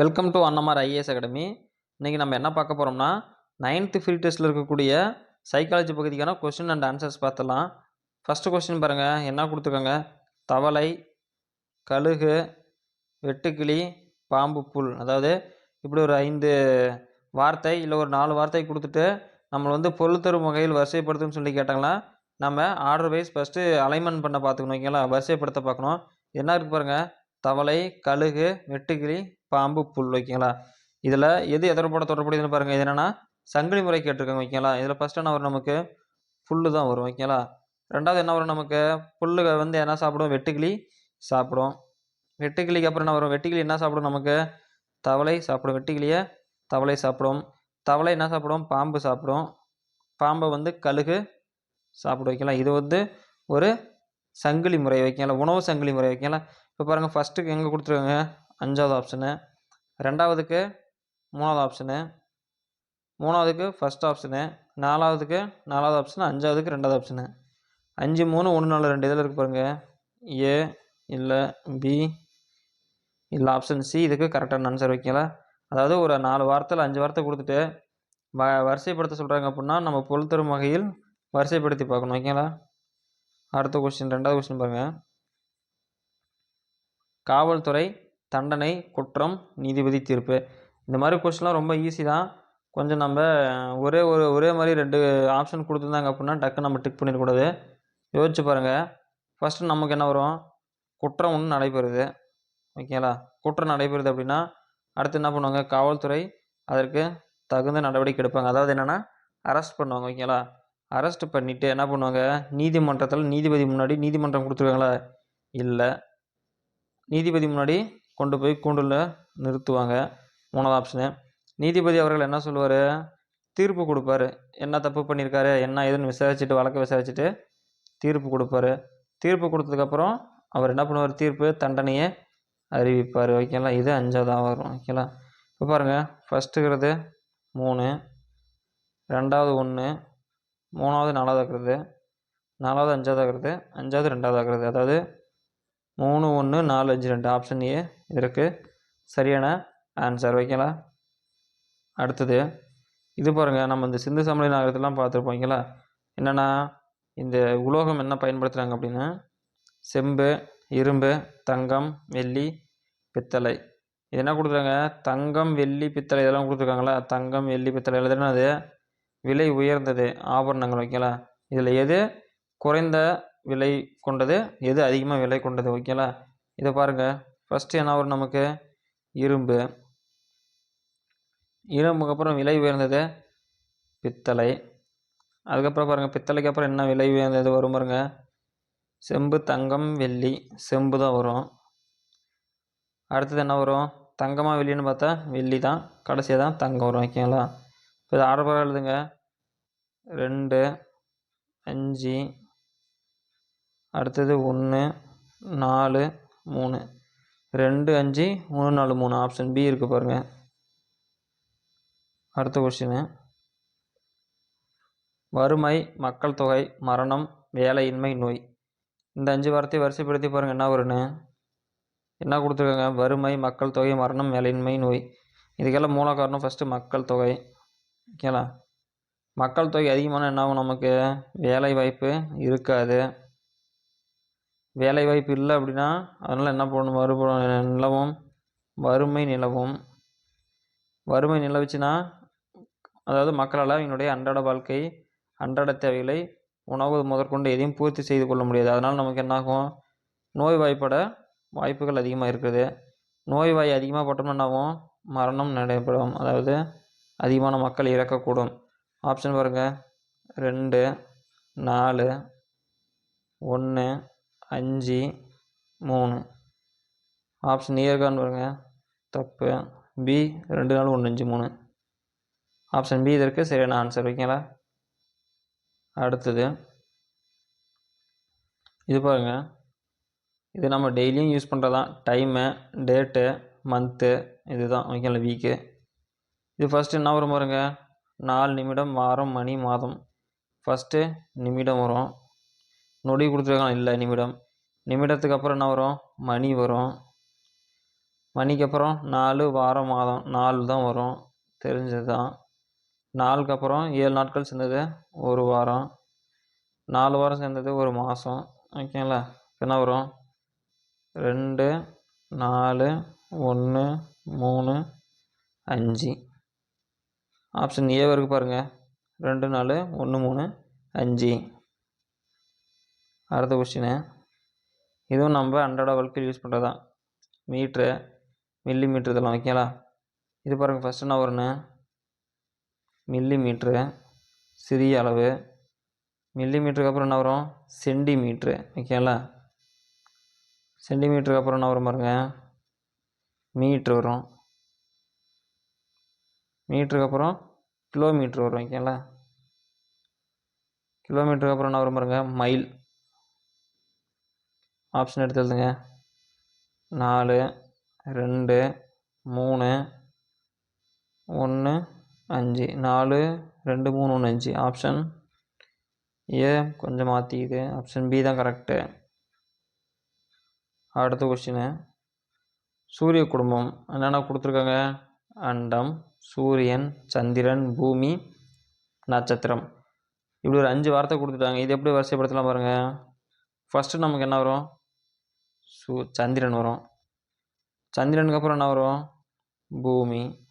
Welcome to Annamar IAS academy இன்றைக்கி நம்ம என்ன பார்க்க போகிறோம்னா நைன்த்து ஃப்ரீ டெஸ்ட்டில் இருக்கக்கூடிய சைக்காலஜி பகுதிக்கான கொஸ்டின் அண்ட் ஆன்சர்ஸ் பார்த்துலாம் ஃபஸ்ட்டு கொஸ்டின் பாருங்கள் என்ன கொடுத்துருக்காங்க? தவளை கழுகு வெட்டுக்கிளி பாம்பு புல். அதாவது இப்படி ஒரு ஐந்து வார்த்தை இல்லை ஒரு நாலு வார்த்தை கொடுத்துட்டு நம்மளை வந்து பொருள் தரும் வகையில் வரிசைப்படுத்துன்னு சொல்லி கேட்டாங்களா? நம்ம ஆர்டர் வைஸ் ஃபஸ்ட்டு அலைன்மெண்ட் பண்ண பார்த்துக்கணும் ஓகேங்களா? வரிசைப்படுத்த பார்க்கணும். என்ன இருக்குது பாருங்கள் தவளை கழுகு வெட்டுக்கிளி பாம்பு புல் ஓகேங்களா இதில் எது எதோட தொடர்புடையதுன்னு பாருங்கள் இது என்னென்னா சங்கிலி முறை கேட்டிருக்காங்க ஓகேங்களா இதில் ஃபஸ்ட்டு என்ன வரும் நமக்கு? புல்லு தான் வரும் ஓகேங்களா ரெண்டாவது என்ன வரும் நமக்கு? புல்லு வந்து என்ன சாப்பிடும்? வெட்டுக்கிளி சாப்பிடும். வெட்டுக்கிளிக்கு அப்புறம் என்ன வரும்? வெட்டுக்கிளி என்ன சாப்பிடும் நமக்கு? தவளை சாப்பிடும். வெட்டுக்கிளியை தவளை சாப்பிடும். தவளை என்ன சாப்பிடும்? பாம்பு சாப்பிடும். பாம்பை வந்து கழுகு சாப்பிட வைக்கலாம் இது வந்து ஒரு சங்கிலி முறை வைக்கலாம் உணவு சங்கிலி முறை வைக்கலாம் இப்போ பாருங்கள் ஃபஸ்ட்டுக்கு எங்கே கொடுத்துருக்காங்க? அஞ்சாவது ஆப்ஷனு ரெண்டாவதுக்கு மூணாவது ஆப்ஷனு மூணாவதுக்கு ஃபஸ்ட் ஆப்ஷனு நாலாவதுக்கு நாலாவது ஆப்ஷன் அஞ்சாவதுக்கு ரெண்டாவது ஆப்ஷனு அஞ்சு மூணு ஒன்று நாலு ரெண்டு இதில் இருக்கு பாருங்கள் ஏ இல்லை பி இல்லை ஆப்ஷன் சி இதுக்கு கரெக்டான ஆன்சர் வைக்கலாம் அதாவது ஒரு நாலு வாரத்தில் அஞ்சு வாரத்தை கொடுத்துட்டு வ வரிசைப்படுத்த சொல்கிறாங்க அப்படின்னா நம்ம பொருள் தரும் வகையில் வரிசைப்படுத்தி பார்க்கணும். ஓகேங்களா அடுத்த கொஸ்டின் ரெண்டாவது கொஸ்டின் பாருங்கள் காவல்துறை தண்டனை குற்றம் நீதிபதி தீர்ப்பு இந்த மாதிரி கொஸ்டின்லாம் ரொம்ப ஈஸி தான். கொஞ்சம் நம்ம ஒரே ஒரு ஒரே மாதிரி ரெண்டு ஆப்ஷன் கொடுத்துருந்தாங்க அப்படின்னா டக்கு நம்ம டிக் பண்ணிடக்கூடாது. யோசிச்சு பாருங்கள் ஃபஸ்ட்டு நமக்கு என்ன வரும்? குற்றம் ஒன்று நடைபெறுது. ஓகேங்களா குற்றம் நடைபெறுது அப்படின்னா அடுத்து என்ன பண்ணுவாங்க? காவல்துறை அதற்கு தகுந்த நடவடிக்கை எடுப்பாங்க. அதாவது என்னென்னா அரெஸ்ட் பண்ணுவாங்க ஓகேங்களா அரெஸ்ட் பண்ணிவிட்டு என்ன பண்ணுவாங்க? நீதிமன்றத்தில் நீதிபதி முன்னாடி நீதிமன்றம் கொடுத்துருக்காங்களா? இல்லை. நீதிபதி முன்னாடி கொண்டு போய் கூண்டில் நிறுத்துவாங்க. மூணாவது ஆப்ஷனு நீதிபதி அவர்கள் என்ன சொல்லுவார்? தீர்ப்பு கொடுப்பாரு. என்ன தப்பு பண்ணியிருக்காரு என்ன ஏதுன்னு விசாரிச்சுட்டு வழக்க விசாரிச்சுட்டு தீர்ப்பு கொடுப்பாரு. தீர்ப்பு கொடுத்ததுக்கப்புறம் அவர் என்ன பண்ணுவார்? தீர்ப்பு தண்டனையை அறிவிப்பார். ஓகேங்களா இது அஞ்சாவதாக வரும். ஓகேங்களா இப்போ பாருங்கள் ஃபஸ்ட்டுங்கிறது மூணு. ரெண்டாவது ஒன்று மூணாவது நாலாவது இருக்கிறது நாலாவது அஞ்சாவது இருக்கிறது அஞ்சாவது ரெண்டாவது இருக்கிறது அதாவது மூணு ஒன்று நாலு அஞ்சு ரெண்டு ஆப்ஷன் ஏ இதற்கு சரியான ஆன்சர் ஓகேங்களா அடுத்தது இது பாருங்கள் நம்ம இந்த சிந்து சமலை நாகரத்தெல்லாம் பார்த்துருப்போங்களா என்னென்னா இந்த உலோகம் என்ன பயன்படுத்துகிறாங்க அப்படின்னா செம்பு இரும்பு தங்கம் வெள்ளி பித்தளை. இது என்ன கொடுத்துருக்காங்க? தங்கம் வெள்ளி பித்தளை இதெல்லாம் கொடுத்துருக்காங்களா தங்கம் வெள்ளி பித்தளை. எழுதுனா அது விலை உயர்ந்தது. ஆபரணங்கள் ஓகேங்களா இதில் எது? குறைந்த விலை கொண்டது? எது அதிகமாக விலை கொண்டது? ஓகேங்களா இதை பாருங்கள் ஃபஸ்ட்டு என்ன வரும் நமக்கு? இரும்பு. இரும்புக்கு அப்புறம் விலை உயர்ந்தது பித்தளை. அதுக்கப்புறம் பாருங்கள் பித்தளைக்கு அப்புறம் என்ன விலை உயர்ந்தது வரும் பாருங்க? செம்பு தங்கம் வெள்ளி. செம்பு தான் வரும். அடுத்தது என்ன வரும்? தங்கமாக வெள்ளின்னு பார்த்தா வெள்ளி தான். கடைசியாக தான் தங்கம் வரும் ஓகேங்களா இப்போ இது ஆர்டர் எழுதுங்க. ரெண்டு அஞ்சு அடுத்தது ஒன்று நாலு மூணு. ரெண்டு அஞ்சு மூணு நாலு மூணு. ஆப்ஷன் பி இருக்குது பாருங்கள் அடுத்த கொஸ்டினு வறுமை மக்கள் தொகை மரணம் வேலையின்மை நோய். இந்த அஞ்சு வார்த்தையை வரிசைப்படுத்தி பாருங்கள் என்ன வரும்னு? என்ன கொடுத்துருக்காங்க? வறுமை மக்கள் தொகை மரணம் வேலையின்மை நோய். இதுக்கெல்லாம் மூல காரணம் ஃபஸ்ட்டு மக்கள் தொகை. ஓகேங்களா? மக்கள் தொகை அதிகமான என்ன ஆகும் நமக்கு? வேலை வாய்ப்பு இருக்காது. வேலை வாய்ப்பு இல்லை அப்படின்னா அதனால் என்ன பண்ணணும்? மறுபுறம் நிலவும். வறுமை நிலவும். வறுமை நிலவுச்சுன்னா அதாவது மக்களால் அவங்களுடைய அன்றாட வாழ்க்கை அன்றாட தேவைகளை உணவு முதற்கொண்டு எதையும் பூர்த்தி செய்து கொள்ள முடியாது. அதனால் நமக்கு என்னாகும்? நோய் வாய்ப்பட வாய்ப்புகள் அதிகமாக இருக்குது நோய் வாய் அதிகமாக பட்டோம்னா என்னாகும்? மரணம் நடைபெறும். அதாவது அதிகமான மக்கள் இறக்கக்கூடும். ஆப்ஷன் பாருங்கள் ரெண்டு நாலு ஒன்று அஞ்சு மூணு. ஆப்ஷன் ஏ இருக்கான்னு பாருங்கள் தப்பு. பி ரெண்டு நாலு ஒன்று அஞ்சு மூணு. ஆப்ஷன் பி இதற்கு சரியான ஆன்சர் ஓகேங்களா அடுத்தது. இது பாருங்கள் இது நம்ம டெய்லியும் யூஸ் பண்ணுறது தான் டைமு டேட்டு மந்த்து இதுதான். ஓகேங்களா வீக்கு இது ஃபஸ்ட்டு என்ன வரும் பாருங்க? நாலு நிமிடம் வாரம் மணி மாதம். ஃபஸ்ட்டு நிமிடம் வரும். நொடி கொடுத்துருக்காங்க இல்லை நிமிடம். நிமிடத்துக்கு அப்புறம் என்ன வரும்? மணி வரும். மணிக்கு அப்புறம் நாலு வாரம் மாதம் நாலு தான் வரும். தெரிஞ்சது தான். நாலுக்கு அப்புறம் ஏழு நாட்கள் சேர்ந்தது ஒரு வாரம். நாலு வாரம் சேர்ந்தது ஒரு மாதம் ஓகேங்களா என்ன வரும்? ரெண்டு நாலு ஒன்று மூணு அஞ்சு. ஆப்ஷன் ஏ இருக்கு பாருங்கள் ரெண்டு நாலு ஒன்று மூணு அஞ்சு. அடுத்த கொஸ்டின் இதுவும் நம்ம அன்றாட வாழ்க்கையில் யூஸ் பண்ணுறது தான் மீட்ரு மில்லி மீட்ரு இதெல்லாம் ஓகேங்களா இது பாருங்கள் ஃபஸ்ட்டு என்ன வரும்னு? மில்லி மீட்ரு சிறிய அளவு. மில்லி மீட்டருக்கு அப்புறம் என்ன வரும்? சென்டிமீட்ரு ஓகேங்களா சென்டிமீட்டருக்கு அப்புறம் என்ன வரும் பாருங்கள் மீட்ரு வரும். மீட்டருக்கு அப்புறம் கிலோமீட்ரு வரும் ஓகேங்களா கிலோமீட்டருக்கு அப்புறம் என்ன வரும் பாருங்கள் மைல் ஆப்ஷன் எடுத்துருதுங்க நாலு ரெண்டு மூணு ஒன்று அஞ்சு. நாலு ரெண்டு மூணு ஒன்று அஞ்சு. ஆப்ஷன் ஏ கொஞ்சம் மாற்றிக்குது ஆப்ஷன் பி தான் கரெக்டு அடுத்த கொஸ்டினு சூரிய குடும்பம் என்னென்ன கொடுத்துருக்காங்க? அண்டம் சூரியன் சந்திரன் பூமி நட்சத்திரம். இப்படி ஒரு அஞ்சு வார்த்தை கொடுத்துட்டாங்க. இது எப்படி வரிசைப்படுத்தலாம் பாருங்கள் ஃபஸ்ட்டு நமக்கு என்ன வரும்? சூ சந்திரன் வரும். சந்திரனுக்கு அப்புறம் என்ன வரும்? பூமி.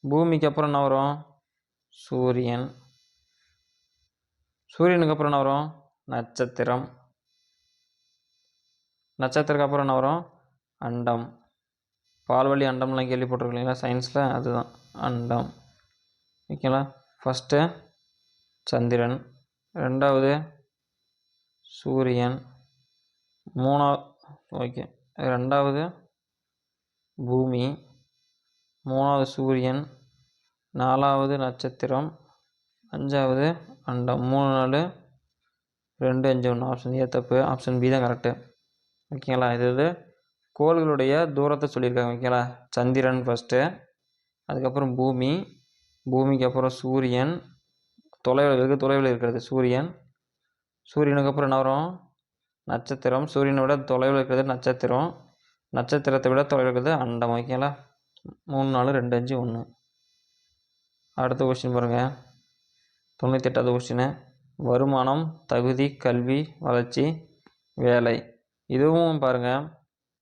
பூமிக்கு அப்புறம் என்ன வரும்? சூரியன். சூரியனுக்கு அப்புறம் என்ன வரும்? நட்சத்திரம். நட்சத்திரக்கு அப்புறம் என்ன வரும்? அண்டம். பால்வழி அண்டம்லாம் கேள்விப்பட்டிருக்கீங்களா? சயின்ஸில் அதுதான். அண்டம். ஓகேங்களா? ஃபஸ்ட்டு சந்திரன். ரெண்டாவது சூரியன். மூணாவது ஓகே ரெண்டாவது பூமி மூணாவது சூரியன் நாலாவது நட்சத்திரம் அஞ்சாவது அண்டம். மூணு நாலு ரெண்டு அஞ்சு ஒன்று ஆப்ஷன் ஏ தப்பு. ஆப்ஷன் பி தான் கரெக்டு ஓகேங்களா இது இது கோள்களுடைய தூரத்தை சொல்லியிருக்காங்க. ஓகேங்களா சந்திரன் ஃபஸ்ட்டு அதுக்கப்புறம் பூமி. பூமிக்கு அப்புறம் சூரியன். தொலைவில் வெகு தொலைவில் இருக்கிறது சூரியன். சூரியனுக்கு அப்புறம் என்ன வரும்? நட்சத்திரம் சூரியனை விட தொலைவில் இருக்கிறது நட்சத்திரம். நட்சத்திரத்தை விட தொலைவில் இருக்கிறது அண்டம் ஓகேங்களா மூணு நாலு ரெண்டு அஞ்சு ஒன்று அடுத்த கொஸ்டின் பாருங்கள் தொண்ணூற்றி எட்டாவது கொஸ்டின் வருமானம் தகுதி கல்வி வளர்ச்சி வேலை. இதுவும் பாருங்கள்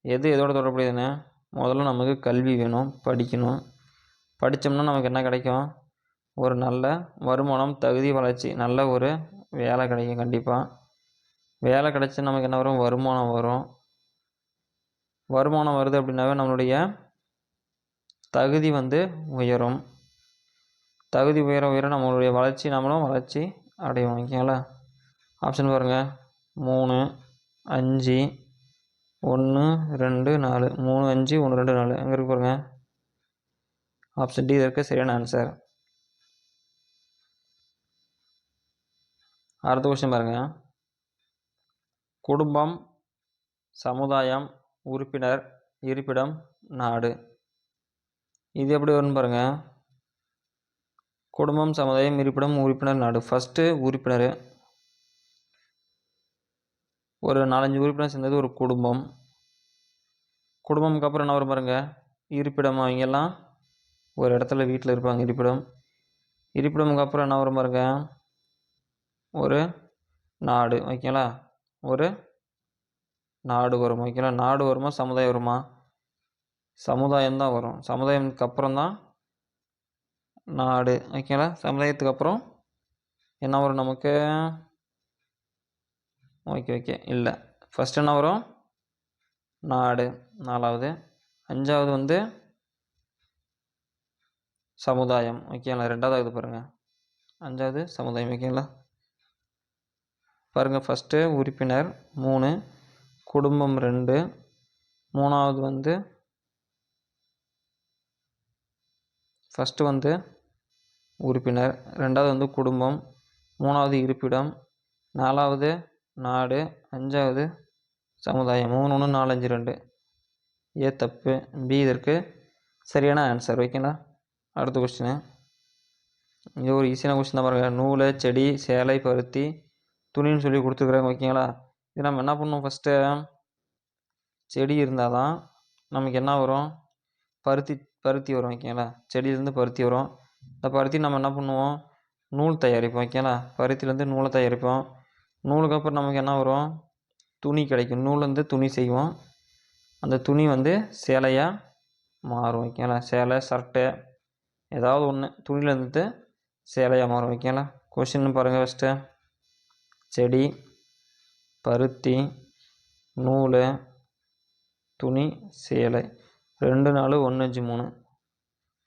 எது எதோட தொடர்புடையதுன்னு? முதல்ல நமக்கு கல்வி வேணும் படிக்கணும். படித்தோம்னா நமக்கு என்ன கிடைக்கும்? ஒரு நல்ல வருமானம் தகுதி வளர்ச்சி. நல்ல ஒரு வேலை கிடைக்கும் கண்டிப்பாக வேலை கிடச்சி நமக்கு என்ன வரும்? வருமானம் வரும். வருமானம் வருது அப்படின்னாவே நம்மளுடைய தகுதி வந்து உயரும். தகுதி உயர உயர நம்மளுடைய வளர்ச்சி நம்மளும் வளர்ச்சி அடைவோம் ஓகேங்களா? ஆப்ஷன் பாருங்கள் மூணு அஞ்சு ஒன்று ரெண்டு நாலு. மூணு அஞ்சு ஒன்று ரெண்டு நாலு. எங்கே இருக்கு பாருங்கள் ஆப்ஷன் டி இருக்க. சரியான ஆன்சர் அடுத்த கொஸ்டின் பாருங்கள் குடும்பம் சமுதாயம் உறுப்பினர் இருப்பிடம் நாடு. இது எப்படி வரும்னு பாருங்கள் குடும்பம் சமுதாயம் இருப்பிடம் உறுப்பினர் நாடு. ஃபஸ்ட்டு உறுப்பினர். ஒரு நாலஞ்சு உறுப்பினர் சேர்ந்தது ஒரு குடும்பம். குடும்பம்க்கு அப்புறம் என்ன வரும் பாருங்கள் இருப்பிடம். அவங்கெல்லாம் ஒரு இடத்துல வீட்டில் இருப்பாங்க இருப்பிடம். இருப்பிடமுக்கு அப்புறம் என்ன வரும் பாருங்கள் ஒரு நாடு. ஓகேங்களா? ஒரு நாடு வரும்? ஓகேங்களா நாடு வருமா? சமுதாயம் வருமா? சமுதாயம் தான் வரும். சமுதாயத்துக்கு அப்புறம் தான் நாடு. ஓகேங்களா? சமுதாயத்துக்கு அப்புறம் என்ன வரும் நமக்கு? Okay okay. இல்லை. ஃபஸ்ட் என்ன வரும்? நாடு. நாலாவது. அஞ்சாவது வந்து சமுதாயம். ஓகேங்களா? ரெண்டாவது பாருங்கள் அஞ்சாவது சமுதாயம். ஓகேங்களா? பாருங்கள் ஃபஸ்ட்டு உறுப்பினர் மூணு குடும்பம் ரெண்டு மூணாவது வந்து ஃபஸ்ட்டு வந்து உறுப்பினர் ரெண்டாவது வந்து குடும்பம் மூணாவது இருப்பிடம் நாலாவது நாடு அஞ்சாவது சமுதாயம் மூணு ஒன்று நாலஞ்சு ரெண்டு. ஏ தப்பு பி இதற்கு சரியான ஆன்சர் ஓகேங்களா அடுத்த கொஸ்டின் இது ஒரு ஈஸியான கொஸ்டின் தான் பாருங்கள் நூலை செடி சேலை பருத்தி துணின்னு சொல்லி கொடுத்துக்குறாங்க ஓகேங்களா? இது நம்ம என்ன பண்ணணும் ஃபஸ்ட்டு செடி இருந்தால் தான் நமக்கு என்ன வரும்? பருத்தி பருத்தி வரும் ஓகேங்களா? செடியிலேருந்து பருத்தி வரும். இந்த பருத்தி நம்ம என்ன பண்ணுவோம்? நூல் தயாரிப்போம் ஓகேங்களா? பருத்திலேருந்து நூலை தயாரிப்போம். நூலுக்கு அப்புறம் நமக்கு என்ன வரும்? துணி கிடைக்கும். நூல்லேருந்து துணி செய்வோம். அந்த துணி வந்து சேலையாக மாறும் ஓகேங்களா? சேலை சட்டை ஏதாவது ஒன்று துணியிலேருந்து சேலையாக மாறும் ஓகேங்களா? கொஷின் பாருங்கள் ஃபஸ்ட்டு செடி பருத்தி நூல் துணி சேலை. ரெண்டு நாலு ஒன்று அஞ்சு மூணு.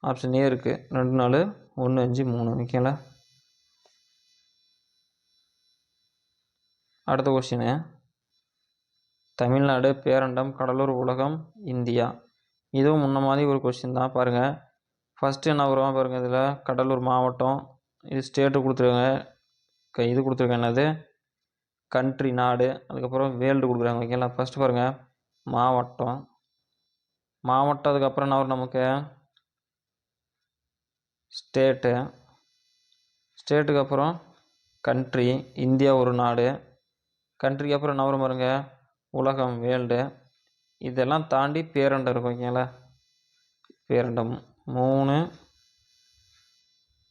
ஆப்ஷன் ஏ இருக்குது ரெண்டு நாலு ஒன்று அஞ்சு மூணு. ஓகேங்களா? அடுத்த கொஷினு தமிழ்நாடு பேரண்டம் கடலூர் உலகம் இந்தியா. இதுவும் முன்ன மாதிரி ஒரு கொஸ்டின் தான். பாருங்கள் ஃபஸ்ட்டு என்ன வருவோம் பாருங்கள் இதில்? கடலூர் மாவட்டம். இது ஸ்டேட்டு கொடுத்துருக்காங்க. க இது கொடுத்துருக்காங்க என்னது? கண்ட்ரி நாடு அதுக்கப்புறம் வேர்ல்டு கொடுக்குறாங்க ஓகேங்களா ஃபஸ்ட்டு பாருங்கள் மாவட்டம். மாவட்டம் அதுக்கப்புறம் என்ன வரும் நமக்கு? ஸ்டேட்டு ஸ்டேட்டுக்கு அப்புறம் கண்ட்ரி இந்தியா ஒரு நாடு. கண்ட்ரிக்கு அப்புறம் என்ன வரும் பாருங்க? உலகம் வேர்ல்டு. இதெல்லாம் தாண்டி பேரண்டம் இருக்கும் ஓகேங்களா பேரண்டம். மூணு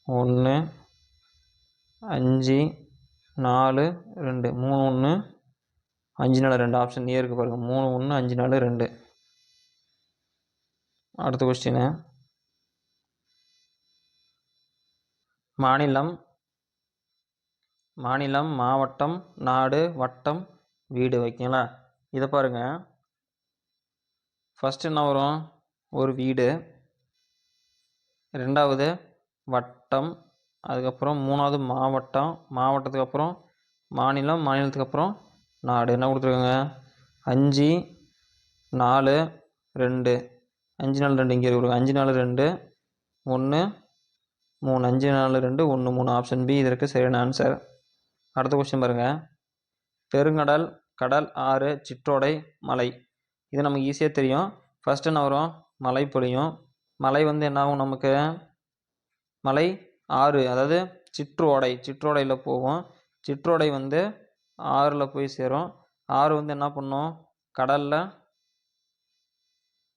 ஒன்று அஞ்சு நாலு ரெண்டு மூணு ஒன்று அஞ்சு நாலு ரெண்டு ஆப்ஷன் ஏ இருக்குது பாருங்கள் மூணு ஒன்று அஞ்சு நாலு ரெண்டு. அடுத்த கொஸ்டினு மாநிலம் மாநிலம் மாவட்டம் நாடு வட்டம் வீடு ஓகேங்களா இதை பாருங்கள் ஃபஸ்ட்டு என்ன வரும்? ஒரு வீடு. ரெண்டாவது வட்டம் அதுக்கப்புறம் மூணாவது மாவட்டம் மாவட்டத்துக்கு அப்புறம் மாநிலம் மாநிலத்துக்கு அப்புறம் நாடு. என்ன கொடுத்துருக்காங்க? அஞ்சு நாலு ரெண்டு. அஞ்சு நாலு ரெண்டு இங்கே இருக்கு. அஞ்சு நாலு ரெண்டு ஒன்று மூணு. அஞ்சு நாலு ரெண்டு ஒன்று மூணு. ஆப்ஷன் பி இதற்கு சரியான ஆன்சர் அடுத்த கொஸ்டின் பாருங்கள் பெருங்கடல் கடல் ஆறு சிற்றோடை மலை. இது நமக்கு ஈஸியாக தெரியும். ஃபஸ்ட்டு என்ன வரும்? மழை பொழியும். மலை வந்து என்ன ஆகும் நமக்கு? மலை ஆறு அதாவது சிற்றோடை சிற்றோடையில் போகும் சிற்றோடை வந்து ஆறில் போய் சேரும். ஆறு வந்து என்ன பண்ணும்? கடலில்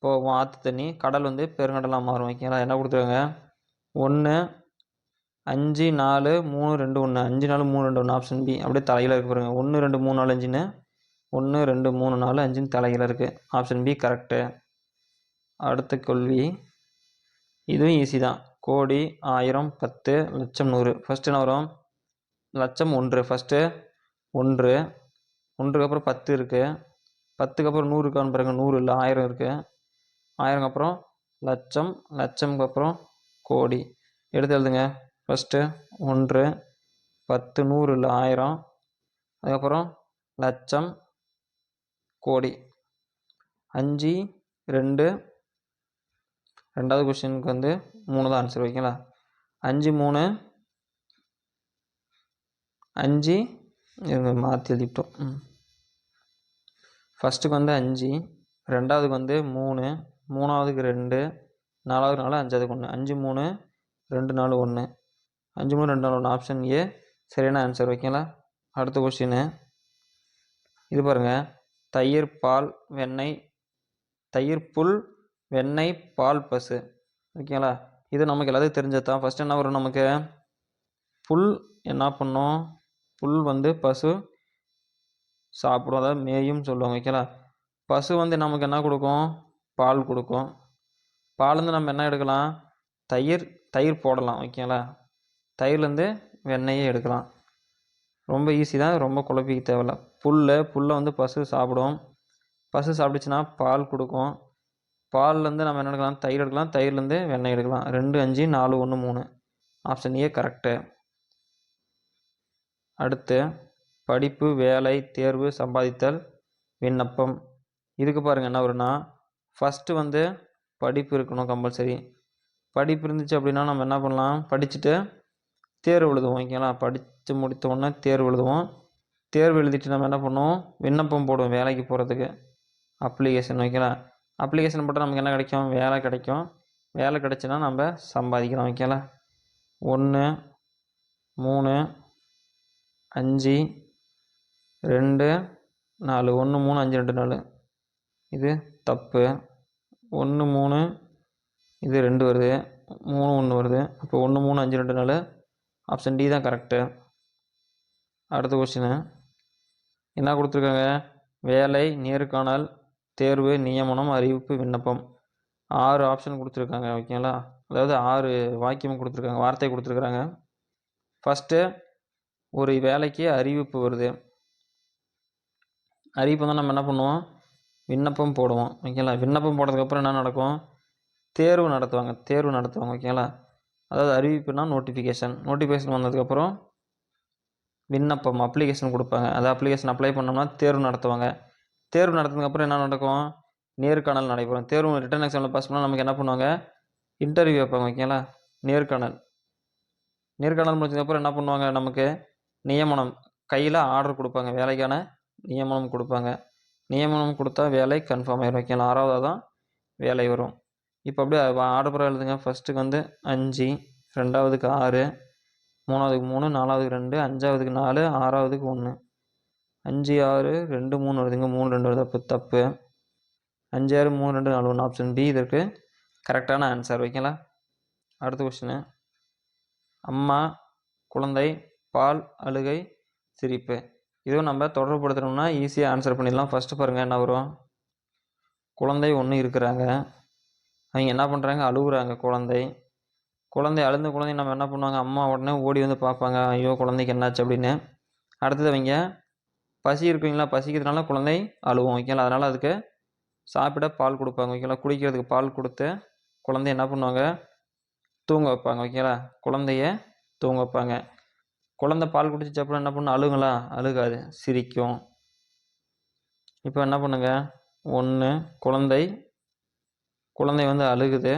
போகும் ஆற்று தண்ணி. கடல் வந்து பெருங்கடலாக மாறும் ஓகேங்களா என்ன கொடுத்துருக்காங்க? ஒன்று அஞ்சு நாலு மூணு ரெண்டு ஒன்று அஞ்சு நாலு மூணு ரெண்டு ஒன்று ஆப்ஷன் பி அப்படியே தலையில் இருக்கு பாருங்க. ஒன்று ரெண்டு மூணு நாலு அஞ்சுன்னு. ஒன்று ரெண்டு மூணு நாலு அஞ்சுன்னு தலையில் இருக்குது ஆப்ஷன் பி கரெக்டு அடுத்த கேள்வி. இதுவும் ஈஸி தான். கோடி ஆயிரம் பத்து லட்சம் நூறு. ஃபஸ்ட்டு என்ன வரும்? லட்சம் ஒன்று. ஃபஸ்ட்டு ஒன்று. ஒன்றுக்கு அப்புறம் பத்து இருக்குது பத்துக்கு அப்புறம் நூறு இருக்கான்னு பாருங்க. நூறு இல்லை ஆயிரம் இருக்குது ஆயிரம் அப்புறம் லட்சம் லட்சம்க்கு அப்புறம் கோடி. எடுத்து எழுதுங்க. ஃபஸ்ட்டு ஒன்று பத்து நூறு இல்லை ஆயிரம். அதுக்கப்புறம் லட்சம் கோடி. அஞ்சு ரெண்டு. ரெண்டாவது கொஸ்டினுக்கு வந்து மூணு தான் ஆன்சர் ஓகேங்களா அஞ்சு மூணு அஞ்சு இவங்க மாற்றி எழுதிட்டோம். ம். ஃபஸ்ட்டுக்கு வந்து அஞ்சு ரெண்டாவதுக்கு வந்து மூணு மூணாவதுக்கு ரெண்டு நாலாவது நாலு அஞ்சாவதுக்கு ஒன்று அஞ்சு மூணு ரெண்டு நாலு ஒன்று அஞ்சு மூணு ரெண்டு நாலு ஒன்று ஆப்ஷன் ஏ சரியான ஆன்சர் ஓகேங்களா அடுத்த கொஸ்டின் இது பாருங்கள் தயிர் பால் வெண்ணெய் தயிர் புல் வெண்ணெய் பால் பசு. ஓகேங்களா? இது நமக்கு எல்லாத்துக்கும் தெரிஞ்சது தான் ஃபஸ்ட்டு என்ன வரும் நமக்கு? புல் என்ன பண்ணும்? புல் வந்து பசு சாப்பிடும். அதாவது மேயும் சொல்லுவாங்க ஓகேங்களா பசு வந்து நமக்கு என்ன கொடுக்கும்? பால் கொடுக்கும். பால்லேருந்து நம்ம என்ன எடுக்கலாம்? தயிர் தயிர் போடலாம் ஓகேங்களா தயிர்லேருந்து வெண்ணெயே எடுக்கலாம். ரொம்ப ஈஸி தான் ரொம்ப குழப்பிக்க தேவையில்ல. புல் புல்லை வந்து பசு சாப்பிடும். பசு சாப்பிடுச்சுன்னா பால் கொடுக்கும். பால்லேருந்து நம்ம என்ன எடுக்கலாம்? தயிர் எடுக்கலாம். தயிர்லேருந்து வெண்ணெய் எடுக்கலாம். ரெண்டு அஞ்சு நாலு ஒன்று மூணு. ஆப்ஷன் ஏ கரெக்டு அடுத்து படிப்பு வேலை தேர்வு சம்பாதித்தல் விண்ணப்பம். இதுக்கு பாருங்கள் என்ன வரும்னா ஃபஸ்ட்டு வந்து படிப்பு இருக்கணும் கம்பல்சரி. படிப்பு இருந்துச்சு அப்படின்னா நம்ம என்ன பண்ணலாம்? படிச்சுட்டு தேர்வு எழுதுவோம் ஓகேங்களா? படித்து முடித்த உடனே தேர்வு எழுதுவோம். தேர்வு எழுதிட்டு நம்ம என்ன பண்ணுவோம்? விண்ணப்பம் போடுவோம் வேலைக்கு போகிறதுக்கு அப்ளிகேஷன் ஓகேங்களா? அப்ளிகேஷன் போட்டால் நமக்கு என்ன கிடைக்கும்? வேலை கிடைக்கும். வேலை கிடைச்சுன்னா நம்ம சம்பாதிக்கலாம் ஓகேங்களா ஒன்று மூணு அஞ்சு ரெண்டு நாலு. ஒன்று மூணு அஞ்சு ரெண்டு நாலு. இது தப்பு. ஒன்று மூணு இது ரெண்டு வருது. மூணு ஒன்று வருது. அப்போ ஒன்று மூணு அஞ்சு ரெண்டு நாலு. ஆப்ஷன் டி தான் கரெக்டு அடுத்த கொஸ்டின் என்ன கொடுத்துருக்காங்க? வேலை நேர்காணல் தேர்வு நியமனம் அறிவிப்பு விண்ணப்பம். ஆறு ஆப்ஷன் கொடுத்துருக்காங்க ஓகேங்களா? அதாவது ஆறு வாக்கியம் கொடுத்துருக்காங்க வார்த்தை கொடுத்துருக்குறாங்க ஃபஸ்ட்டு ஒரு வேலைக்கு அறிவிப்பு வருது. அறிவிப்பு தான் நம்ம என்ன பண்ணுவோம்? விண்ணப்பம் போடுவோம் ஓகேங்களா? விண்ணப்பம் போட்டதுக்கப்புறம் என்ன நடக்கும்? தேர்வு நடத்துவாங்க தேர்வு நடத்துவாங்க ஓகேங்களா? அதாவது அறிவிப்புனா நோட்டிஃபிகேஷன் நோட்டிஃபிகேஷன் வந்ததுக்கப்புறம் விண்ணப்பம் அப்ளிகேஷன் கொடுப்பாங்க. அது அப்ளிகேஷன் அப்ளை பண்ணோம்னா தேர்வு நடத்துவாங்க. தேர்வு நடத்தினதுக்கப்புறம் என்ன நடக்கும்? நேர்காணல் நடைபெறும் தேர்வு ரிட்டன் எக்ஸாமில் பாஸ் பண்ணால் நமக்கு என்ன பண்ணுவாங்க? இன்டர்வியூ வைப்பாங்க ஓகேங்களா நேர்காணல் நேர்காணல் முடிச்சதுக்கப்புறம் என்ன பண்ணுவாங்க நமக்கு? நியமனம். கையில் ஆர்டர் கொடுப்பாங்க. வேலைக்கான நியமனம் கொடுப்பாங்க. நியமனம் கொடுத்தா வேலை கன்ஃபார்ம் ஆகிடும் ஓகேங்களா ஆறாவதாக தான் வேலை வரும். இப்போ அப்படியே ஆர்டர் பிறகு எழுதுங்க. ஃபஸ்ட்டுக்கு வந்து அஞ்சு ரெண்டாவதுக்கு ஆறு மூணாவதுக்கு மூணு நாலாவதுக்கு ரெண்டு அஞ்சாவதுக்கு நாலு ஆறாவதுக்கு ஒன்று அஞ்சு ஆறு ரெண்டு மூணு வருதுங்க. மூணு ரெண்டு வருது? அப்போ தப்பு. அஞ்சு ஆறு மூணு ரெண்டு நாலு ஒன்று ஆப்ஷன் பி இதற்கு கரெக்டான ஆன்சர். ஓகேங்களா? அடுத்த கொஸ்டின். அம்மா குழந்தை பால் அழுகை சிரிப்பு. இதுவும் நம்ம தொடர்புபடுத்தணும்னா ஈஸியாக ஆன்சர் பண்ணிடலாம். ஃபஸ்ட்டு பாருங்கள் என்ன வரும்? குழந்தை ஒன்று இருக்கிறாங்க. அவங்க என்ன பண்ணுறாங்க அழுகுறாங்க குழந்தை. குழந்தை அழுந்த குழந்தை நம்ம என்ன பண்ணுவாங்க? அம்மா உடனே ஓடி வந்து பார்ப்பாங்க. ஐயோ குழந்தைக்கு என்னாச்சு அப்படின்னு. அடுத்தது அவங்க பசி இருக்குங்களா பசிக்கிறதுனால குழந்தை அழுவும் ஓகேங்களா அதனால் அதுக்கு சாப்பிட பால் கொடுப்பாங்க ஓகேங்களா குடிக்கிறதுக்கு பால் கொடுத்து குழந்தைய என்ன பண்ணுவாங்க? தூங்க வைப்பாங்க ஓகேங்களா குழந்தைய தூங்க வைப்பாங்க. குழந்தை பால் குடிச்சிச்சு அப்புறம் என்ன பண்ணும்? அழுகுங்களா? அழுகாது சிரிக்கும். இப்போ என்ன பண்ணுங்க? ஒன்று குழந்தை குழந்தை வந்து அழுகுது.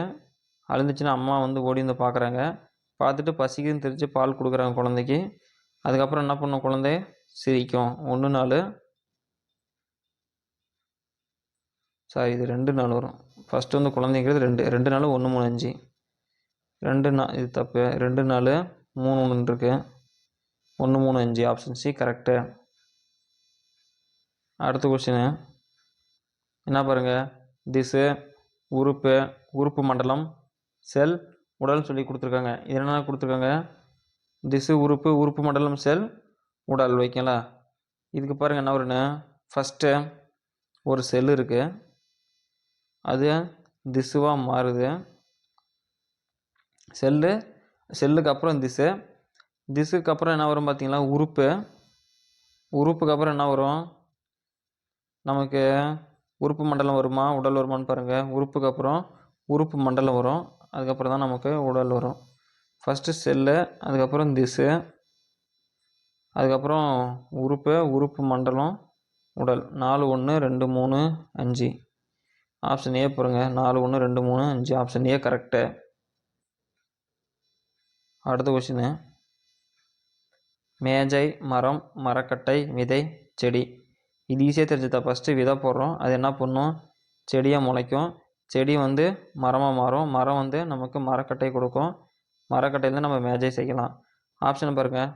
அழுந்துச்சுன்னா அம்மா வந்து ஓடி வந்து பார்க்குறாங்க. பார்த்துட்டு பசிக்குதுன்னு தெரிஞ்சு பால் கொடுக்குறாங்க குழந்தைக்கு. அதுக்கப்புறம் என்ன பண்ணும் குழந்தை? சிரிக்கும். ஒன்று நாலு. சாரி இது ரெண்டு நாள் வரும். ஃபஸ்ட்டு வந்து குழந்தைங்கிறது ரெண்டு. ரெண்டு நாள் ஒன்று மூணு அஞ்சு. ரெண்டு நாள் இது தப்பு. ரெண்டு நாள் மூணு ஒன்று இருக்கு. ஒன்று மூணு அஞ்சு. ஆப்ஷன் சி கரெக்டு அடுத்த கொஸ்டின் என்ன பாருங்கள் திசு உறுப்பு உறுப்பு மண்டலம் செல் உடல்னு சொல்லி கொடுத்துருக்காங்க. இது என்னென்ன கொடுத்துருக்காங்க? திசு உறுப்பு உறுப்பு மண்டலம் செல் உடல் வைக்கங்களா? இதுக்கு பாருங்கள் என்ன வருன்னு? ஃபஸ்ட்டு ஒரு செல் இருக்குது அது திசுவாக மாறுது. செல்லு செல்லுக்கு அப்புறம் திசு. திசுக்கு அப்புறம் என்ன வரும் பார்த்திங்களா உறுப்பு. உறுப்புக்கு அப்புறம் என்ன வரும்? நமக்கு உறுப்பு மண்டலம் வருமா? உடல் வருமான்னு பாருங்கள் உறுப்புக்கு அப்புறம் உறுப்பு மண்டலம் வரும். அதுக்கப்புறம் தான் நமக்கு உடல் வரும். ஃபஸ்ட்டு செல்லு அதுக்கப்புறம் திசு. அதுக்கப்புறம் உறுப்பு உறுப்பு மண்டலம் உடல். நாலு ஒன்று ரெண்டு மூணு அஞ்சு. ஆப்ஷன் ஏ பாருங்க நாலு ஒன்று ரெண்டு மூணு அஞ்சு. ஆப்ஷன் ஏ கரெக்டு அடுத்த கொஷினு மேஜை மரம் மரக்கட்டை விதை செடி. இது ஈஸியாக தெரிஞ்சுதான் ஃபஸ்ட்டு விதை போடுறோம். அது என்ன பண்ணும்? செடியாக முளைக்கும். செடி வந்து மரமாக மாறும். மரம் வந்து நமக்கு மரக்கட்டை கொடுக்கும். மரக்கட்டையிலேருந்து நம்ம மேஜை செய்யலாம். ஆப்ஷன் பாருங்கள்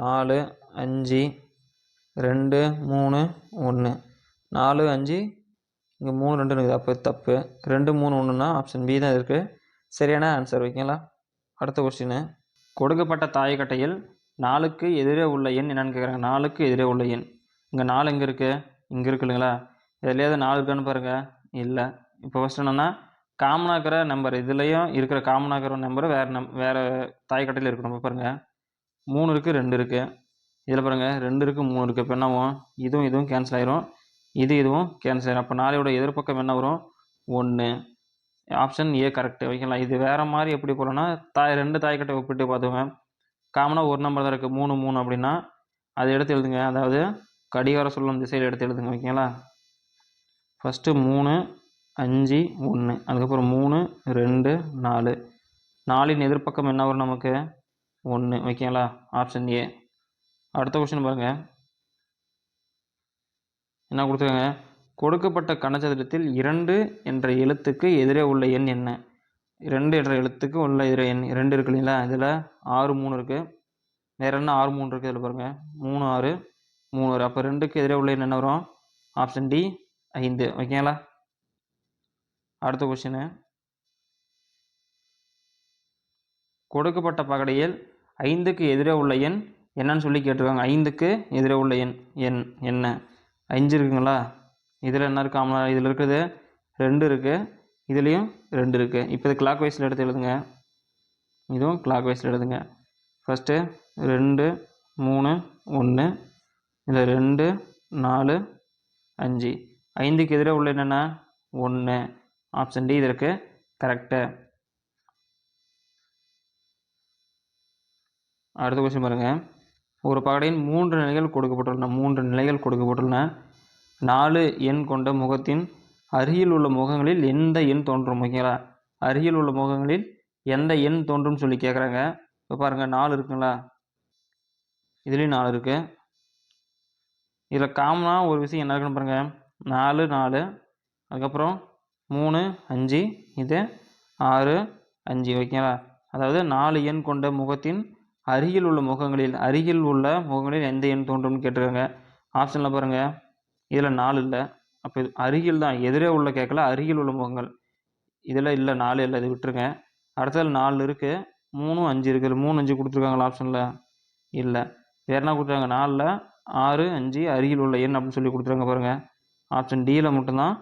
நாலு அஞ்சு ரெண்டு மூணு ஒன்று. நாலு அஞ்சு இங்கே மூணு ரெண்டு இருக்குது. அப்போ தப்பு. ரெண்டு மூணு ஒன்றுனா ஆப்ஷன் பி தான் இருக்குது சரியான ஆன்சர் ஓகேங்களா அடுத்த கொஸ்டின் கொடுக்கப்பட்ட தாயக்கட்டையில் நாலுக்கு எதிரே உள்ள எண் என்னென்னு கேட்குறாங்க. நாலுக்கு எதிரே உள்ள எண். இங்கே நாலு எங்கே இருக்குது இங்கே இருக்கு இல்லைங்களா? எதுலேயாவது நாலு இருக்கான்னு பாருங்கள் இல்லை. இப்போ ஃபஸ்ட் என்னென்னா காமனாக்கிற நம்பர் இதுலேயும் இருக்கிற காமனாக்கிற நம்பர் வேறு நம் வேறு தாய்க்கட்டையில் இருக்கணும். பாருங்கள் மூணு இருக்குது ரெண்டு இருக்குது இதில் பாருங்கள் ரெண்டு இருக்குது மூணு இருக்குது இப்போ என்னவும் இதுவும் இதுவும் கேன்சல் ஆயிரும். இது இதுவும் கேன்சல் ஆயிரும். அப்போ நாளையோட எதிர்பக்கம் என்ன வரும்? ஒன்று ஆப்ஷன் ஏ கரெக்டு ஓகேங்களா இது வேறு மாதிரி எப்படி போகலன்னா தாய் ரெண்டு தாய்க்கட்டை ஒப்பிட்டு பார்த்துவேன் காமனாக ஒரு நம்பர் தான் இருக்குது மூணு மூணு அப்படின்னா அதை எடுத்து எழுதுங்க. அதாவது கடிகார சொல்லும் திசையில் எடுத்து எழுதுங்க. ஓகேங்களா ஃபஸ்ட்டு மூணு அஞ்சு ஒன்று அதுக்கப்புறம் மூணு ரெண்டு நாலு. நாலின் எதிர்ப்பக்கம் என்ன வரும் நமக்கு? ஒன்று ஓகேங்களா ஆப்ஷன் ஏ அடுத்த கொஸ்டின் பாருங்கள் என்ன கொடுத்துருக்காங்க? கொடுக்கப்பட்ட கணச்சதுரத்தில் இரண்டு என்ற எழுத்துக்கு எதிரே உள்ள எண் என்ன? ரெண்டு என்ற எழுத்துக்கு உள்ள எதிரே எண் ரெண்டு இருக்கு இல்லைங்களா? இதில் ஆறு மூணு இருக்குது வேறு என்ன? ஆறு மூணு இருக்குது இதில் பாருங்கள் மூணு ஆறு மூணு ஆறு. அப்போ ரெண்டுக்கு எதிரே உள்ள எண் என்ன வரும்? ஆப்ஷன் டி ஐந்து. ஓகேங்களா அடுத்த கொஸ்டின் கொடுக்கப்பட்ட பகடையில் ஐந்துக்கு எதிரே உள்ள எண் என்னன்னு சொல்லி கேட்டிருக்காங்க. ஐந்துக்கு எதிரே உள்ள எண் எண் என்ன? அஞ்சு இருக்குங்களா? இதில் என்ன இருக்காமலா இதில் இருக்குது ரெண்டு இருக்குது இதுலேயும் ரெண்டு இருக்குது இப்போ இது கிளாக் வைஸில் எடுத்து எழுதுங்க. இதுவும் கிளாக் வைஸில் எழுதுங்க. ஃபஸ்ட்டு ரெண்டு மூணு ஒன்று இதில் ரெண்டு நாலு அஞ்சு. ஐந்துக்கு எதிரே உள்ள என்னென்ன ஒன்று. ஆப்ஷன் டி இதற்கு கரெக்டு அடுத்த கொஸ்டின் பாருங்கள் ஒரு பகடையின் மூன்று நிலைகள் கொடுக்கப்பட்டுள்ளன. மூன்று நிலைகள் கொடுக்கப்பட்டுள்ளன. நாலு எண் கொண்ட முகத்தின் அருகில் உள்ள முகங்களில் எந்த எண் தோன்றும்? ஓகேங்களா? அருகில் உள்ள முகங்களில் எந்த எண் தோன்றும் சொல்லி கேட்குறாங்க இப்போ பாருங்கள் நாலு இருக்குங்களா? இதுலேயும் நாலு இருக்குது இதில் காமனாக ஒரு விஷயம் என்ன இருக்குன்னு பாருங்கள் நாலு நாலு அதுக்கப்புறம் மூணு அஞ்சு இது ஆறு அஞ்சு. ஓகேங்களா? அதாவது நாலு எண் கொண்ட முகத்தின் அருகில் உள்ள முகங்களில் அருகில் உள்ள முகங்களில் எந்த எண் தோன்றும்னு கேட்டிருக்காங்க. ஆப்ஷனில் பாருங்கள் இதில் நாலு இல்லை. அப்போ இது அருகில் தான். எதிரே உள்ள கேட்கல அருகில் உள்ள முகங்கள். இதில் இல்லை நாலு இல்லை இது விட்டுருங்க. அடுத்ததில் நாலு இருக்குது மூணும் அஞ்சு இருக்குது மூணு அஞ்சு கொடுத்துருக்காங்களா ஆப்ஷனில் இல்லை. வேறு என்ன கொடுத்துருக்காங்க? நாலில் ஆறு அஞ்சு அருகில் உள்ள எண் அப்படின்னு சொல்லி கொடுத்துருக்காங்க பாருங்கள் ஆப்ஷன் டியில் மட்டும்தான்.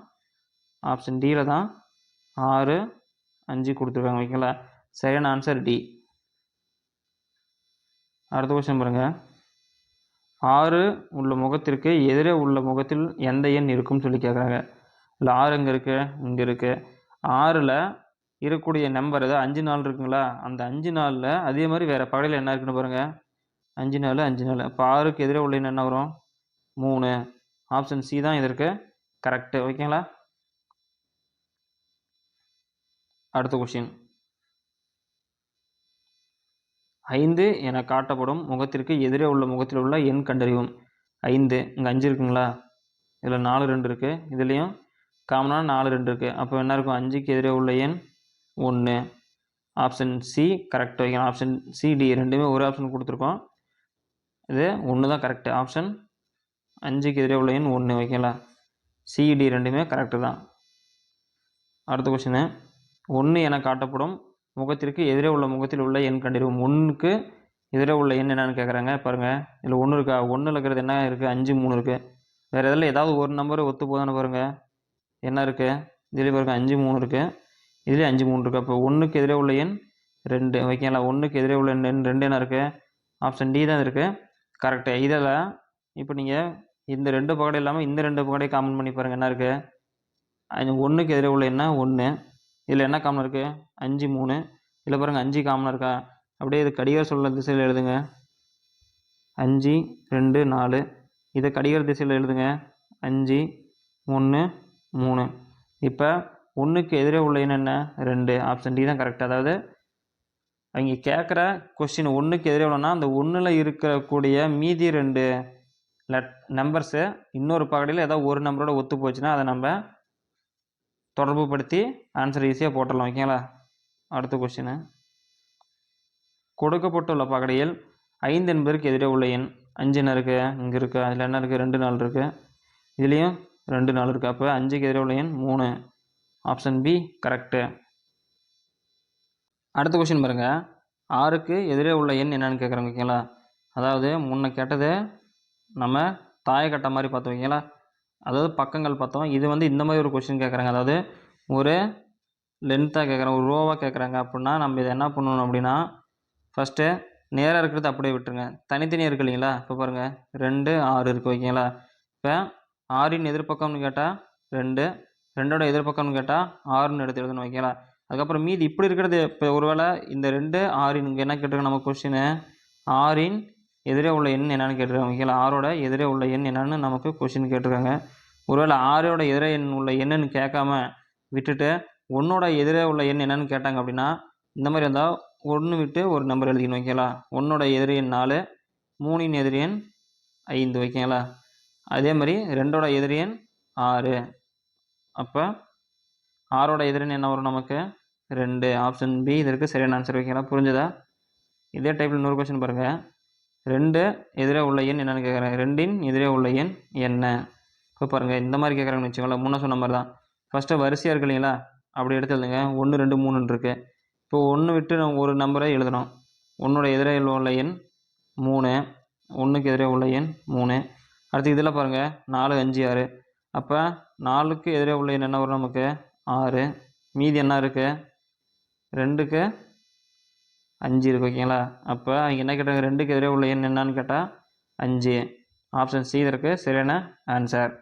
ஆப்ஷன் டியில் தான் ஆறு அஞ்சு கொடுத்துருக்காங்க ஓகேங்களா சரியான ஆன்சர் டி அடுத்த கொஸ்டின் பாருங்கள் ஆறு உள்ள முகத்திற்கு எதிரே உள்ள முகத்தில் எந்த எண் இருக்கும்னு சொல்லி கேட்குறாங்க இல்லை ஆறு எங்கே இருக்குது இங்கே இருக்குது ஆறில் இருக்கக்கூடிய நம்பர் ஏதாவது அஞ்சு நாள் இருக்குங்களா? அந்த அஞ்சு நாளில் அதே மாதிரி வேறு பகடையில் என்ன இருக்குன்னு பாருங்கள் அஞ்சு நாள் அஞ்சு நாள் இப்போ ஆறுக்கு எதிரே உள்ள என்ன வரும்? மூணு. ஆப்ஷன் சி தான் இதற்கு கரெக்டு ஓகேங்களா அடுத்த கொஷின் ஐந்து என காட்டப்படும் முகத்திற்கு எதிரே உள்ள முகத்தில் உள்ள எண் கண்டறியும் ஐந்து. இங்கே அஞ்சு இருக்குங்களா? இதில் நாலு ரெண்டு இருக்குது இதுலேயும் காமனாக நாலு ரெண்டு இருக்குது அப்போ என்ன இருக்கும்? அஞ்சுக்கு எதிரே உள்ள எண் ஒன்று ஆப்ஷன் சி கரெக்ட் வைக்கணும். ஆப்ஷன் சி டி ரெண்டுமே ஒரு ஆப்ஷன் கொடுத்துருக்கோம். இது ஒன்று தான் கரெக்டு ஆப்ஷன் அஞ்சுக்கு எதிரே உள்ள எண் ஒன்று வைக்கலாம் சிடி ரெண்டுமே கரெக்டு தான். அடுத்த கொஷினு ஒன்று என காட்டப்படும் முகத்திற்கு எதிரே உள்ள முகத்தில் உள்ள எண் கண்டிருக்கும். ஒன்றுக்கு எதிரே உள்ள எண் என்னென்னு கேட்குறாங்க பாருங்கள் இதில் ஒன்று இருக்கா? ஒன்றில் இருக்கிறது என்ன இருக்குது அஞ்சு மூணு இருக்குது வேறு எதில்? ஏதாவது ஒரு நம்பர் ஒத்து போதானே பாருங்கள் என்ன இருக்குது இதுலேயே பாருங்கள் அஞ்சு மூணு இருக்குது இதுலேயே அஞ்சு மூணு இருக்குது அப்போ ஒன்றுக்கு எதிரே உள்ள எண் ரெண்டு. ஓகேங்களா ஒன்றுக்கு எதிரே உள்ள எண் ரெண்டு என்ன இருக்குது ஆப்ஷன் டி தான் இருக்குது கரெக்டு இதில் இப்போ நீங்கள் இந்த ரெண்டு பகடை இல்லாமல் இந்த ரெண்டு பகடையை காமன் பண்ணி பாருங்கள் என்ன இருக்குது ஒன்றுக்கு எதிரே உள்ள என்ன ஒன்று இதில் என்ன காமன் இருக்குது அஞ்சு மூணு. இதில் பாருங்கள் அஞ்சு காமனாக இருக்கா? அப்படியே இது கடிகார சொல்ல திசையில் எழுதுங்க. அஞ்சு ரெண்டு நாலு. இதை கடிகார திசையில் எழுதுங்க. அஞ்சு ஒன்று மூணு. இப்போ ஒன்றுக்கு எதிரே உள்ள எண் என்ன? ரெண்டு. ஆப்ஷன் டி தான் கரெக்ட் அதாவது அவங்க கேட்குற கொஸ்டின் ஒன்றுக்கு எதிரே உள்ளனா அந்த ஒன்றில் இருக்கக்கூடிய மீதி ரெண்டு லெட் நம்பர்ஸு இன்னொரு பகடியில் ஏதாவது ஒரு நம்பரோட ஒத்து போச்சுன்னா அதை நம்ம தொடர்பு படுத்தி ஆன்சர் ஈஸியாக போட்டுடலாம் ஓகேங்களா அடுத்த கொஸ்டின் கொடுக்கப்பட்டுள்ள பகடையில் ஐந்து என்பதற்கு எதிரே உள்ள எண் அஞ்சு என்ன இருக்குது இங்கே இருக்குது அதில் என்ன இருக்குது ரெண்டு நாள் இருக்குது இதுலேயும் ரெண்டு நாள் இருக்குது அப்போ அஞ்சுக்கு எதிரே உள்ள எண் மூணு. ஆப்ஷன் பி கரெக்டு அடுத்த கொஸ்டின் பாருங்கள் ஆறுக்கு எதிரே உள்ள எண் என்னன்னு கேட்குறாங்க ஓகேங்களா அதாவது முன்ன கேட்டது நம்ம தாயக்கட்டை மாதிரி பார்த்து வைங்களா அதாவது பக்கங்கள் பார்த்தோம். இது வந்து இந்த மாதிரி ஒரு கொஷின் கேட்குறாங்க அதாவது ஒரு லென்த்தாக கேட்குறாங்க ஒரு ரோவாக கேட்குறாங்க அப்படின்னா நம்ம இதை என்ன பண்ணணும் அப்படின்னா ஃபஸ்ட்டு நேராக இருக்கிறது அப்படியே விட்டுருங்க. தனித்தனியாக இருக்கு இல்லைங்களா? இப்போ பாருங்கள் ரெண்டு ஆறு இருக்குது ஓகேங்களா? இப்போ ஆறின் எதிர்பக்கம்னு கேட்டால் ரெண்டு ரெண்டோட எதிர்பக்கம்னு கேட்டால் ஆறுன்னு எடுத்து எழுதணும் ஓகேங்களா? அதுக்கப்புறம் மீதி இப்படி இருக்கிறது இப்போ ஒருவேளை இந்த ரெண்டு ஆறின் இங்கே என்ன கேட்டிருக்கோம் நம்ம கொஸ்டின் ஆறின் எதிரே உள்ள எண் என்னென்னு கேட்டிருக்காங்க. ஓகேங்களா ஆறோட எதிரே உள்ள எண் என்னென்னு நமக்கு கொஷின் கேட்டிருக்காங்க. ஒருவேளை ஆறோட எதிரே எண் உள்ள எண்ணுன்னு கேட்காம விட்டுட்டு ஒன்னோட எதிரே உள்ள எண் என்னன்னு கேட்டாங்க அப்படின்னா இந்த மாதிரி இருந்தால் ஒன்று விட்டு ஒரு நம்பர் எழுதிக்கணும் ஓகேங்களா? ஒன்னோட எதிரி எண் நாலு மூணின் எதிரி எண் ஐந்து ஓகேங்களா? அதே மாதிரி ரெண்டோட எதிரி எண் ஆறு. அப்போ ஆறோட எதிரின் என்ன வரும் நமக்கு? ரெண்டு. ஆப்ஷன் பி இதற்கு சரியான ஆன்சர் ஓகேங்களா? புரிஞ்சுதா? இதே டைப்பில் இன்னொரு கொஸ்டின் பாருங்கள் ரெண்டு எதிரே உள்ள எண் என்னென்னு கேட்குறாங்க ரெண்டின் எதிரே உள்ள எண் என்ன? இப்போ பாருங்கள் இந்த மாதிரி கேட்குறாங்கன்னு வச்சுக்கோங்களேன் முன்னே சொன்ன மாதிரி தான் ஃபஸ்ட்டு வரிசையாக இருக்கு இல்லைங்களா? அப்படி எடுத்து எழுதுங்க. ஒன்று ரெண்டு மூணுன்னு இருக்குது இப்போ ஒன்று விட்டு நம்ம ஒரு நம்பரை எழுதணும். ஒன்னோட எதிரே உள்ள எண் மூணு. ஒன்றுக்கு எதிரே உள்ள எண் மூணு. அடுத்து இதில் பாருங்கள் நாலு அஞ்சு ஆறு. அப்போ நாலுக்கு எதிரே உள்ள எண் என்ன வரும் நமக்கு? ஆறு. மீதி என்ன இருக்குது ரெண்டுக்கு அஞ்சு இருக்கு ஓகேங்களா? அப்போ அவங்க என்ன கேட்டாங்க ரெண்டுக்கு எதிரே உள்ள எண் என்னன்னு கேட்டால் அஞ்சு. ஆப்ஷன் சி இதற்கு சரியான ஆன்சர்